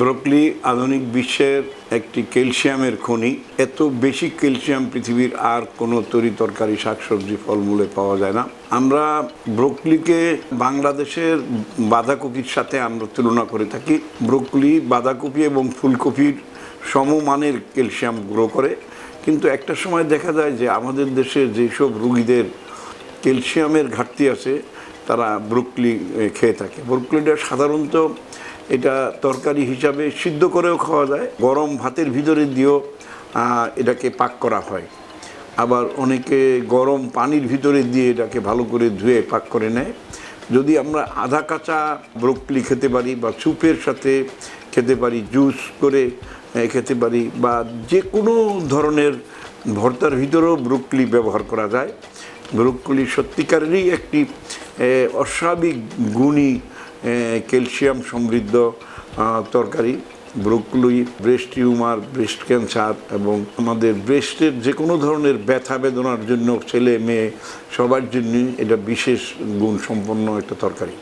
Broccoli আধুনিক বিশ্বের একটি ক্যালসিয়ামের খনি। এত বেশি ক্যালসিয়াম পৃথিবীর আর কোনো তরি তরকারি, শাকসবজি, ফলমূলে পাওয়া যায় না। আমরা ব্রোকলিকে বাংলাদেশের বাঁধাকপির সাথে আমরা তুলনা করে থাকি। ব্রোকলি, বাঁধাকপি এবং ফুলকপির সমমানের ক্যালসিয়াম গ্রো করে। কিন্তু একটা সময় দেখা যায় যে আমাদের দেশে যেসব রুগীদের ক্যালসিয়ামের ঘাটতি আছে, তারা ব্রুকলি খেয়ে থাকে। ব্রুকলিটা সাধারণত এটা তরকারি হিসাবে সিদ্ধ করেও খাওয়া যায়। গরম ভাতের ভিতরে দিয়েও এটাকে পাক করা হয়। আবার অনেকে গরম পানির ভিতরে দিয়ে এটাকে ভালো করে ধুয়ে পাক করে নেয়। যদি আমরা আধা কাঁচা ব্রোকলি খেতে পারি বা স্যুপের সাথে খেতে পারি, জুস করে খেতে পারি বা যে কোনো ধরনের ভর্তার ভিতরেও ব্রোকলি ব্যবহার করা যায়। ব্রোকলি সত্যিকারেরই একটি অস্বাভাবিক গুণী ক্যালসিয়াম সমৃদ্ধ তরকারি broccoli breast tumour, breast cancer এবং আমাদের ব্রেস্টের যে কোনো ধরনের ব্যথা বেদনার জন্য ছেলে, মেয়ে সবার জন্য এটা বিশেষ গুণ সম্পন্ন একটা তরকারি।